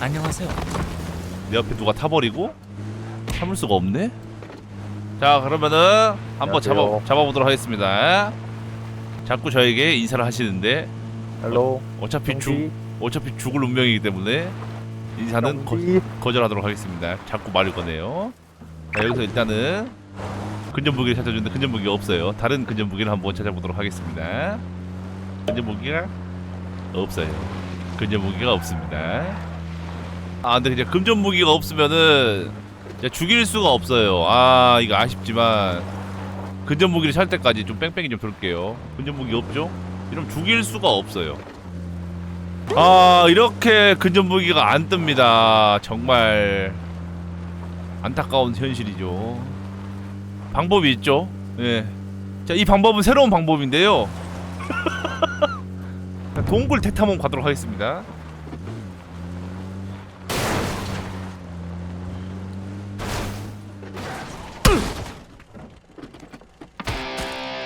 안녕하세요. 내 옆에 누가 타버리고 참을 수가 없네. 자 그러면은 한번 잡아 안녕하세요. 잡아보도록 하겠습니다. 자꾸 저에게 인사를 하시는데 헬로 어차피 죽 어차피 죽을 운명이기 때문에 인사는 거, 거절하도록 하겠습니다. 자꾸 말을 거네요. 자 여기서 일단은 근접 무기를 찾아주는데 근접 무기가 없어요. 다른 근접 무기를 한번 찾아보도록 하겠습니다. 근접 무기가 없어요. 근접 무기가 없습니다. 아 근데 그냥 금전 무기가 없으면은 이제 죽일 수가 없어요. 아 이거 아쉽지만 근접 무기를 살 때까지 좀 뺑뺑이 좀 돌게요. 근접 무기 없죠? 이러면 죽일 수가 없어요. 아 이렇게 근접 무기가 안 뜹니다. 정말 안타까운 현실이죠. 방법이 있죠. 예. 자, 이 방법은 새로운 방법인데요. 자, 동굴 대탐험 가도록 하겠습니다.